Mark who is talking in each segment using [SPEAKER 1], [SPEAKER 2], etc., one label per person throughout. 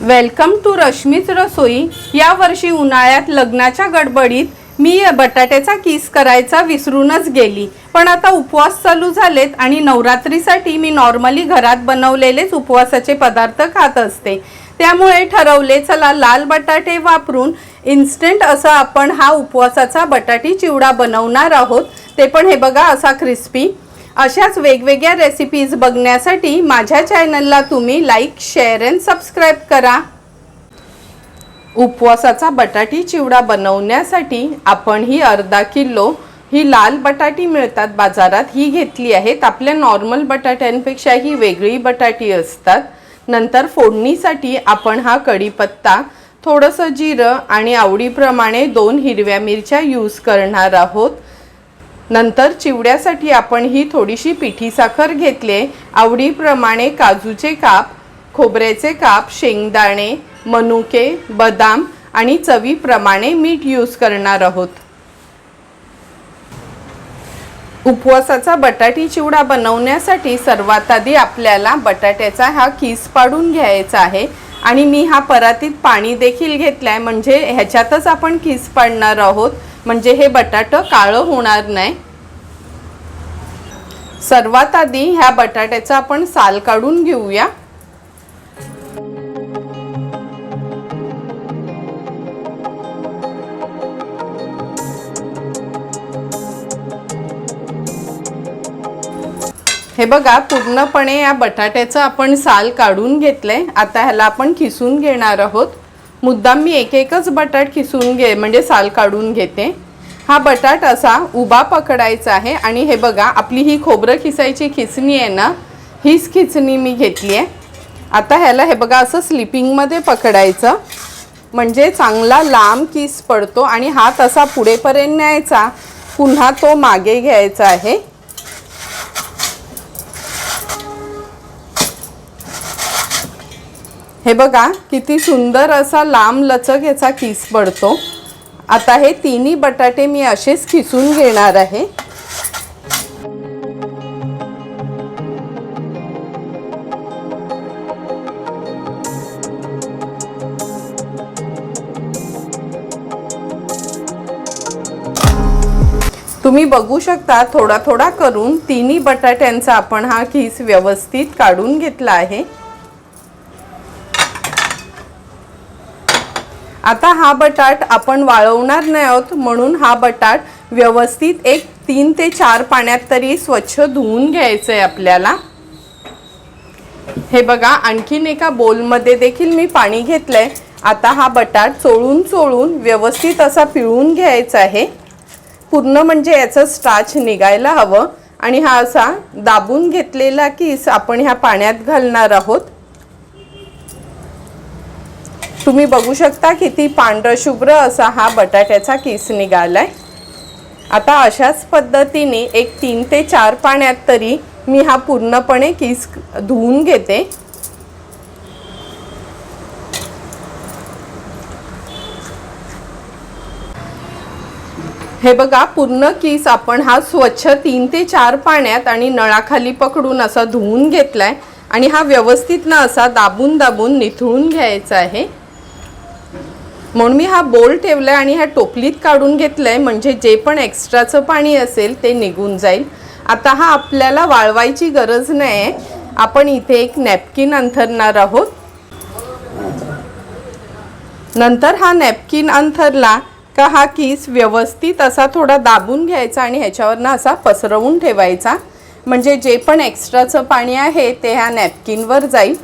[SPEAKER 1] Welcome to रश्मीच रसोई. या वर्षी उन्हाळ्यात लग्नाच्या गडबडीत मी बटाट्याचा किस करायचा विसरूनच गेली. पण आता उपवास चालू झालेत आणि नवरात्रीसाठी मी नॉर्मली घरात बनवलेलेच उपवासाचे पदार्थ खात असते. त्यामुळे ठरवले चला लाल बटाटे वापरून इन्स्टंट असं आपण हा उपवासाचा बटाटी चिवडा बनवणार आहोत. ते पण हे बघा असा क्रिस्पी अशाच वेगवेगळ्या रेसिपीज बघण्यासाठी माझ्या चॅनलला तुम्ही लाईक शेअर अँड सबस्क्राईब करा. उपवासाचा बटाटी चिवडा बनवण्यासाठी आपण ही अर्धा किलो ही लाल बटाटी मिळतात. बाजारात ही घेतली आहेत. आपल्या नॉर्मल बटाट्यांपेक्षा ही वेगळी बटाटी असतात. नंतर फोडणीसाठी आपण हा कढीपत्ता थोडंसं जिरं आणि आवडीप्रमाणे दोन हिरव्या मिरच्या यूज करणार आहोत. नंतर चिवड्यासाठी आपण ही थोडीशी पिठी साखर घेतली. आवडीप्रमाणे काजूचे काप खोबऱ्याचे काप शेंगदाणे मनुके बदाम आणि चवीप्रमाणे मीठ यूज करणार आहोत. उपवासाचा बटाटी चिवडा बनवण्यासाठी सर्वात आधी आपल्याला बटाट्याचा हा किस पाडून घ्यायचा आहे आणि मी हा परातीत पाणी देखील घेतलाय. म्हणजे ह्याच्यातच आपण किस पाडणार आहोत. म्हणजे हे बटाटं काळं होणार नाही. सर्वात आधी ह्या बटाट्याचा आपण साल काढून घेऊया. हे बघा पूर्णपणे या बटाट्याचं आपण साल काढून घेतलंय. आता ह्याला आपण खिसून घेणार आहोत. मुद्दाम मी एक एकच बटाट खिसून घे म्हणजे साल काढून घेते. हा बटाट असा उभा पकडायचा आहे आणि हे बघा आपली ही खोबरं खिसायची खिचणी आहे ना हीच खिचणी मी घेतली आहे. आता ह्याला हे बघा असं स्लिपिंगमध्ये पकडायचं. म्हणजे चांगला लांब किस पडतो आणि हात असा पुढेपर्यंत न्यायचा. पुन्हा तो मागे घ्यायचा आहे. हे बघा किती सुंदर असा लांब लचक याचा किस पडतो. आता हे तिन्ही बटाटे मी असेच खिसून घेणार आहे. तुम्ही बघू शकता थोडा थोडा करून तिन्ही बटाट्यांचा आपण हा खिस व्यवस्थित काढून घेतला आहे. आता हा बटाट आपण वाळवणार नाही आहोत म्हणून हा बटाट व्यवस्थित एक तीन ते चार पाण्यात तरी स्वच्छ धुवून घ्यायचं आहे आपल्याला. हे बघा आणखीन एका बोलमध्ये देखील मी पाणी घेतलंय. आता हा बटाट चोळून चोळून व्यवस्थित असा पिळून घ्यायचा आहे. पूर्ण म्हणजे याचं स्टार्च निघायला हवं. आणि हा असा दाबून घेतलेला कीस आपण ह्या पाण्यात घालणार आहोत. तुम्ही बघू शकता किती पांढरशुभ्र असा हा बटाट्याचा किस निघालाय. आता अशाच पद्धतीने एक तीन ते चार पाण्यात तरी मी हा पूर्णपणे किस धुवून घेते. हे बघा पूर्ण किस आपण हा स्वच्छ तीन ते चार पाण्यात आणि नळाखाली पकडून असा धुवून घेतलाय आणि हा व्यवस्थित ना असा दाबून दाबून निथळून घ्यायचा आहे. म्हणून मी हा बोल ठेवलाय आणि ह्या टोपलीत काढून घेतलं आहे म्हणजे जे पण एक्स्ट्राचं पाणी असेल ते निघून जाईल. आता हा आपल्याला वाळवायची गरज नाही आपण इथे एक नॅपकिन अंथरणार आहोत. नंतर हा नॅपकिन अंथरला का हा किस व्यवस्थित असा थोडा दाबून घ्यायचा आणि ह्याच्यावरनं असा पसरवून ठेवायचा. म्हणजे जे पण एक्स्ट्राचं पाणी आहे ते ह्या नॅपकिनवर जाईल.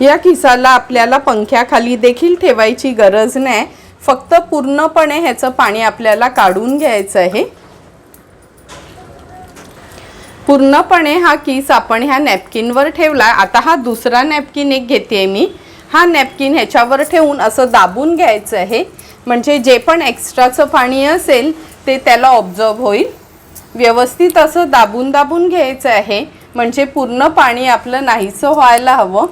[SPEAKER 1] या किसाला आपल्याला पंख्याखाली देखील ठेवायची गरज नाही. फक्त पूर्णपणे ह्याचं पाणी आपल्याला काढून घ्यायचं आहे. पूर्णपणे हा किस आपण ह्या नॅपकिनवर ठेवला. आता हा दुसरा नॅपकिन एक घेते मी. हा नॅपकिन ह्याच्यावर ठेवून असं दाबून घ्यायचं आहे. म्हणजे जे पण एक्स्ट्राचं पाणी असेल ते त्याला ऑब्झर्व होईल. व्यवस्थित असं दाबून दाबून घ्यायचं आहे. म्हणजे पूर्ण पाणी आपलं नाहीसं व्हायला हवं.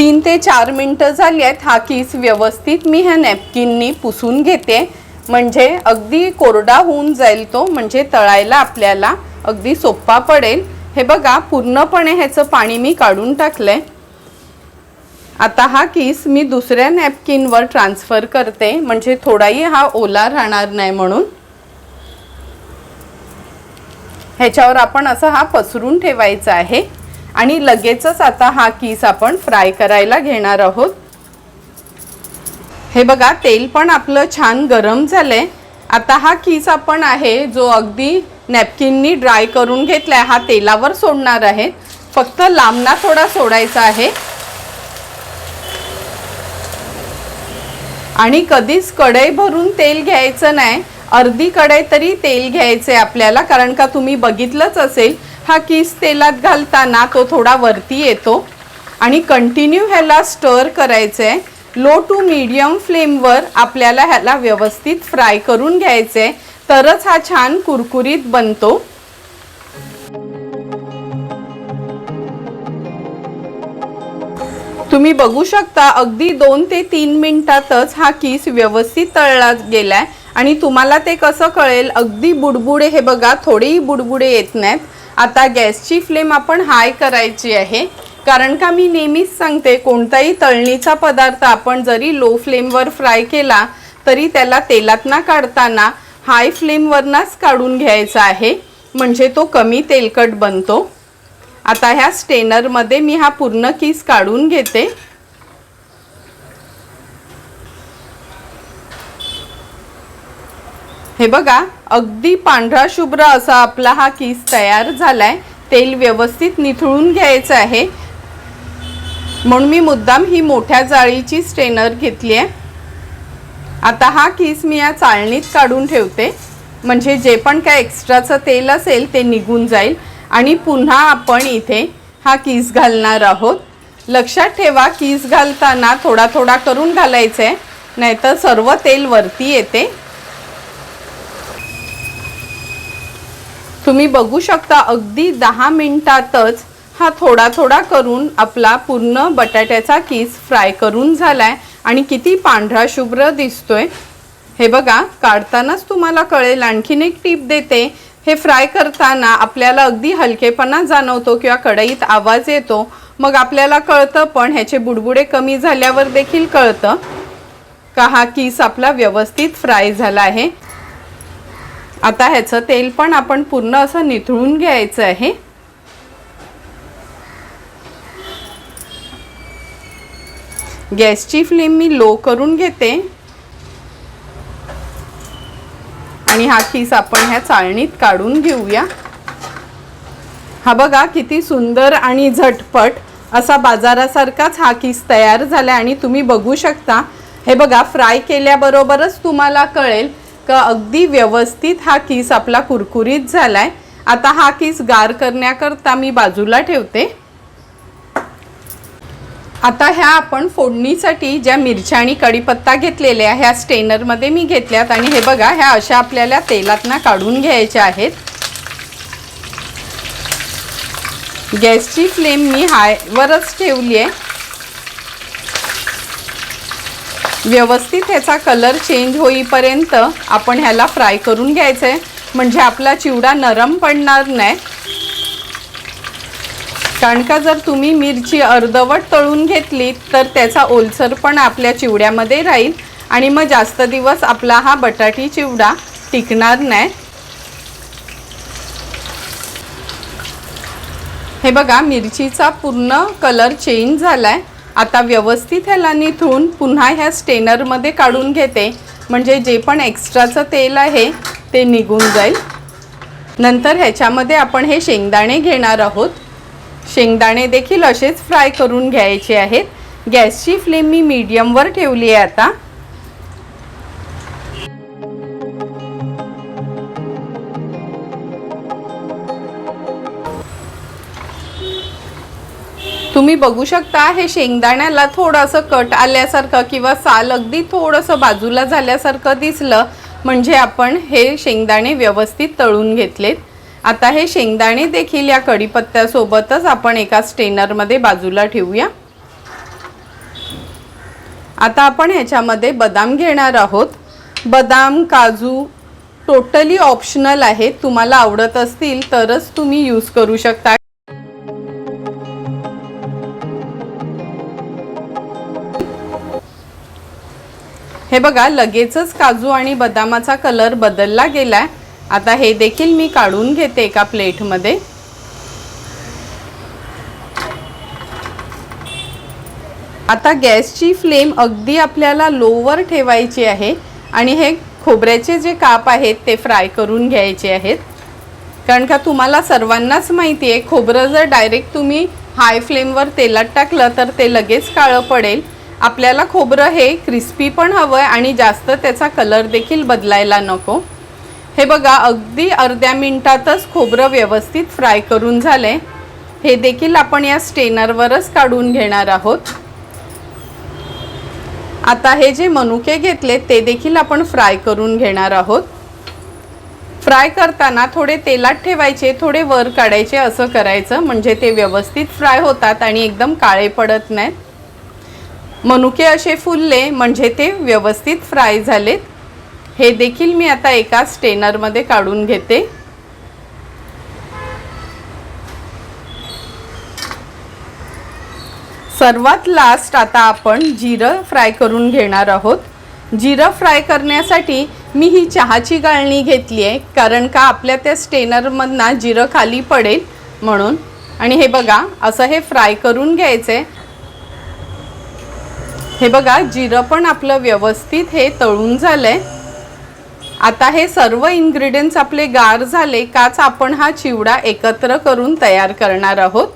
[SPEAKER 1] तीन ते चार मिनटं झाली आहेत हा किस व्यवस्थित मी ह्या नॅपकिननी पुसून घेते. म्हणजे अगदी कोरडा होऊन जाईल तो म्हणजे तळायला आपल्याला अगदी सोप्पा पडेल. हे बघा पूर्णपणे ह्याचं पाणी मी काढून टाकलंय. आता हा किस मी दुसऱ्या नॅपकिनवर ट्रान्सफर करते. म्हणजे थोडाही हा ओला राहणार नाही म्हणून. ह्याच्यावर आपण असं हा पसरून ठेवायचा आहे. आणि लगेचच आता हा किस आपण फ्राय करायला घेणार आहोत. हे बघा तेल पण आपलं छान गरम झालंय. आता हा किस आपण आहे जो अगदी नॅपकिननी ड्राय करून घेतलाय हा तेलावर सोडणार आहे. फक्त लांबना थोडा सोडायचा आहे. आणि कधीच कढई भरून तेल घ्यायचं नाही. अर्धी कढई तरी तेल घ्यायचे आपल्याला कारण का तुम्ही बघितलंच असेल हा किस तेलात घालताना तो थोडा वरती येतो आणि कंटिन्यू ह्याला स्टर करायचं आहे लो टू मीडियम फ्लेमवर आपल्याला ह्याला व्यवस्थित फ्राय करून घ्यायचं आहे तरच हा छान कुरकुरीत बनतो. तुम्ही बघू शकता अगदी दोन ते तीन मिनिटातच हा किस व्यवस्थित तळला गेलाय. आणि तुम्हाला ते कसं कळेल अगदी बुडबुडे हे बघा थोडेही बुडबुडे येत नाहीत. आता गॅसची फ्लेम आपण हाय करायची आहे. कारण का मी नेहमीच सांगते कोणताही तळणीचा पदार्थ आपण जरी लो फ्लेमवर फ्राय केला तरी त्याला तेलात ना काढताना हाय फ्लेमवरनाच काढून घ्यायचा आहे. म्हणजे तो कमी तेलकट बनतो. आता ह्या स्टेनरमध्ये मी हा पूर्ण किस काढून घेते. हे बघा अगदी पांढरा शुभ्र असा आपला हा किस तयार झालाय. तेल व्यवस्थित निथळून घ्यायचं आहे. म्हणून मी मुद्दाम ही मोठ्या जाळीची स्टेनर घेतली आहे. आता हा किस मी या चाळणीत काढून ठेवते. म्हणजे जे पण काय एक्स्ट्राचं तेल असेल ते निघून जाईल. आणि पुन्हा आपण इथे हा किस घालणार आहोत. लक्षात ठेवा किस घालताना थोडा थोडा करून घालायचं आहे नाहीतर सर्व तेल वरती येते. तुम्ही बघू शकता अगदी दहा मिनिटातच हा थोडा थोडा करून आपला पूर्ण बटाट्याचा किस फ्राय करून झाला आहे आणि किती पांढरा शुभ्र दिसतोय. हे बघा काढतानाच तुम्हाला कळेल. आणखीन एक टीप देते. हे फ्राय करताना आपल्याला अगदी हलकेपणा जाणवतो किंवा कढईत आवाज येतो. मग आपल्याला कळतं पण ह्याचे बुडबुडे कमी झाल्यावर देखील कळतं. का हा किस आपला व्यवस्थित फ्राय झाला आहे? आता ह्याचं तेल पण आपण पूर्ण असं निथळून घ्यायचं आहे. गॅसची फ्लेम मी लो करून घेते. आणि हा किस आपण ह्या चाळणीत काढून घेऊया. हा बघा किती सुंदर आणि झटपट असा बाजारासारखाच हा किस तयार झाला आणि तुम्ही बघू शकता. हे बघा फ्राय केल्याबरोबरच तुम्हाला कळेल का अगदी व्यवस्थित हा किस आपला कुरकुरीत झालाय? आता हा किस गार करण्याकरता मी बाजूला ठेवते. आता ह्या आपण फोडणीसाठी ज्या मिरच्या आणि कढीपत्ता घेतलेल्या ह्या स्टेनरमध्ये मी घेतल्यात आणि हे बघा ह्या अशा आपल्याला तेलातना काढून घ्यायच्या आहेत. गॅसची फ्लेम मी हायवरच ठेवली आहे व्यवस्थित ह्याचा कलर चेंज होईपर्यंत आपण ह्याला फ्राय करून घ्यायचं आहे म्हणजे आपला चिवडा नरम पडणार नाही. कारण का जर तुम्ही मिरची अर्धवट तळून घेतली तर त्याचा ओलसर पण आपल्या चिवड्यामध्ये राहील. आणि मग जास्त दिवस आपला हा बटाटी चिवडा टिकणार नाही. हे बघा मिरचीचा पूर्ण कलर चेंज झाला आहे आता व्यवस्थित ह्याला निथून पुन्हा ह्या स्टेनरमध्ये काढून घेते. म्हणजे जे पण एक्स्ट्राचं तेल आहे ते निघून जाईल. नंतर ह्याच्यामध्ये आपण हे शेंगदाणे घेणार आहोत. शेंगदाणे देखील असेच फ्राय करून घ्यायचे आहेत. गॅसची फ्लेम मी मीडियमवर ठेवली आहे आता. तुम्ही बघू शकता हे शेंगदाण्याला थोडंसं कट आल्यासारखं किंवा साल अगदी थोडंसं बाजूला झाल्यासारखं दिसलं म्हणजे आपण हे शेंगदाणे व्यवस्थित तळून घेतलेत. आता हे शेंगदाणे देखील या कढीपत्त्यासोबतच आपण एका स्टेनरमध्ये बाजूला ठेवूया. आता आपण ह्याच्यामध्ये बदाम घेणार आहोत. बदाम काजू टोटली ऑप्शनल आहेत. तुम्हाला आवडत असतील तरच तुम्ही यूज करू शकता. हे बघा लगेचच काजू आणि बदामाचा कलर बदलला गेलाय. आता हे देखील मी काढून घेते एका प्लेटमध्ये. आता गॅसची फ्लेम अगदी आपल्याला लोवर ठेवायची आहे आणि हे खोबऱ्याचे जे काप आहेत ते फ्राय करून घ्यायचे आहेत. कारण का तुम्हाला सर्वांनाच माहिती आहे खोबरं जर डायरेक्ट तुम्ही हाय फ्लेमवर तेलात टाकलं तर ते लगेच काळं पडेल. आपल्याला खोबरं हे क्रिस्पी पण हवं आहे आणि जास्त त्याचा कलर देखील बदलायला नको. हे बघा अगदी अर्ध्या मिनिटातच खोबरं व्यवस्थित फ्राय करून झाले हे देखील आपण या स्टेनरवरच काढून घेणार आहोत. आता हे जे मनुके घेतले ते देखील आपण फ्राय करून घेणार आहोत. फ्राय करताना थोडे तेलात ठेवायचे थोडे वर काढायचे असं करायचं. म्हणजे ते व्यवस्थित फ्राय होतात आणि एकदम काळे पडत नाहीत. मनुके असे फुलले म्हणजे ते व्यवस्थित फ्राय झालेत. हे देखील मी आता एका स्टेनरमध्ये काढून घेते. सर्वात लास्ट आता आपण जिरं फ्राय करून घेणार आहोत. जिरं फ्राय करण्यासाठी मी ही चहाची गाळणी घेतली आहे कारण का आपल्या त्या स्टेनरमधनं जिरं खाली पडेल म्हणून. आणि हे बघा असं हे फ्राय करून घ्यायचं आहे हे बघा जिरं पण आपलं व्यवस्थित हे तळून झालंय. आता हे सर्व इन्ग्रेडियंट्स आपले गार झाले काच आपण हा चिवडा एकत्र करून तयार करणार आहोत.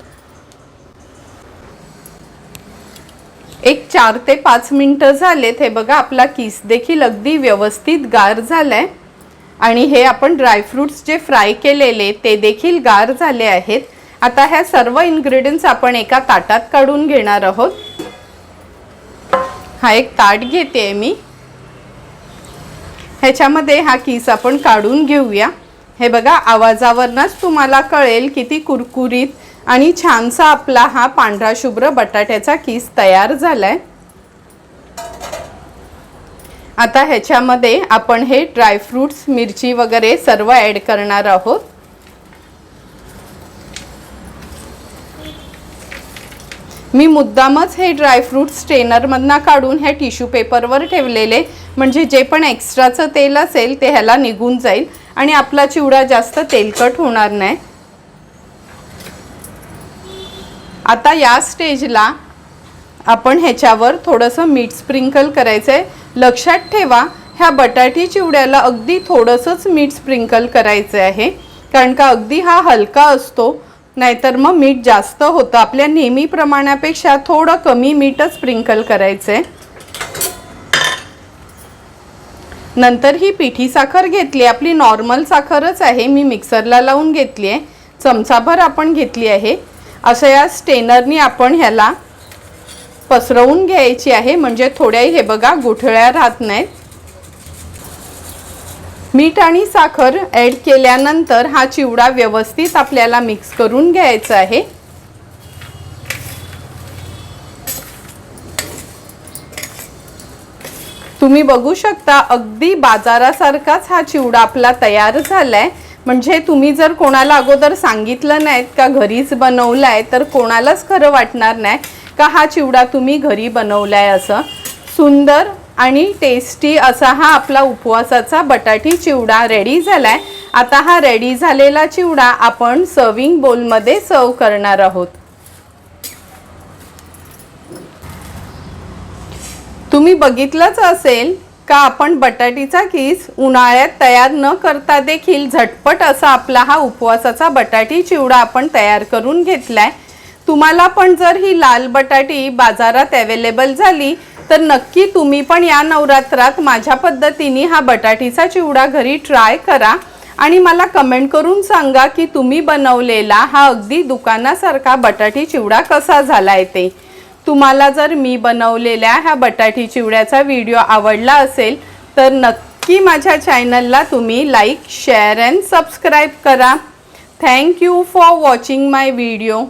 [SPEAKER 1] एक चार ते पाच मिनटं झालेत. हे बघा आपला किस देखील अगदी व्यवस्थित गार झालाय. आणि हे आपण ड्रायफ्रुट्स जे फ्राय केलेले ते देखील गार झाले आहेत. आता ह्या सर्व इन्ग्रेडियंट्स आपण एका ताटात काढून घेणार आहोत. हा एक ताट घेते आहे मी. ह्याच्यामध्ये हा किस आपण काढून घेऊया. हे बघा आवाजावरनच तुम्हाला कळेल किती कुरकुरीत आणि छानसा आपला हा पांढरा शुभ्र बटाट्याचा किस तयार झालाय. आता ह्याच्यामध्ये आपण हे ड्रायफ्रुट्स मिरची वगैरे सर्व ॲड करणार आहोत. मी मुद्दामच हे ड्रायफ्रूट स्ट्रेनरमधनं काढून ह्या टिश्यू पेपरवर ठेवलेले. म्हणजे जे पण एक्स्ट्राचं तेल असेल ते ह्याला निघून जाईल. आणि आपला चिवडा जास्त तेलकट होणार नाही. आता या स्टेजला आपण ह्याच्यावर थोडंसं मीठ स्प्रिंकल करायचं आहे लक्षात ठेवा ह्या बटाटी चिवड्याला अगदी थोडंसंच मीठ स्प्रिंकल करायचं आहे. कारण का अगदी हा हलका असतो. नाहीतर मग मीठ जास्त होतं. आपल्या नेहमी प्रमाणापेक्षा थोडं कमी मीठच स्प्रिंकल करायचं. आहे नंतर ही पिठी साखर घेतली. आपली नॉर्मल साखरच आहे. मी मिक्सरला लावून घेतली आहे. चमचाभर आपण घेतली आहे. असं या स्टेनरनी आपण ह्याला पसरवून घ्यायची आहे. म्हणजे थोड्याही हे बघा गुठळ्या राहत नाहीत. मीठ आणि साखर ॲड केल्यानंतर हा चिवडा व्यवस्थित आपल्याला मिक्स करून घ्यायचा आहे. तुम्ही बघू शकता अगदी बाजारासारखाच हा चिवडा आपला तयार झालाय. म्हणजे तुम्ही जर कोणाला अगोदर सांगितलं नाहीत का घरीच बनवलाय तर कोणालाच खरं वाटणार नाही का हा चिवडा तुम्ही घरी बनवलाय असं. सुंदर आणि टेस्टी असा हा आपला उपवासाचा बटाटी चिवडा रेडी झालाय. आता हा रेडी झालेला चिवडा आपण सर्विंग बोलमध्ये सर्व करणार आहोत. तुम्ही बघितलंच असेल का आपण बटाटीचा किस उन्हाळ्यात तयार न करता देखील झटपट असा आपला हा उपवासाचा बटाटी चिवडा आपण तयार करून घेतलाय. तुम्हाला पण जर ही लाल बटाटी बाजारात अवेलेबल झाली तर नक्की तुम्ही पण या नवरात्रात माझ्या पद्धतीने हा बटाटीचा चिवडा घरी ट्राय करा. आणि मला कमेंट करून सांगा की तुम्ही बनवलेला हा अगदी दुकानासारखा बटाटी चिवडा कसा झाला आहे ते. तुम्हाला जर मी बनवलेल्या ह्या बटाटी चिवड्याचा व्हिडिओ आवडला असेल तर नक्की माझ्या चॅनलला तुम्ही लाईक शेअर अँड सबस्क्राईब करा. Thank you for watching my video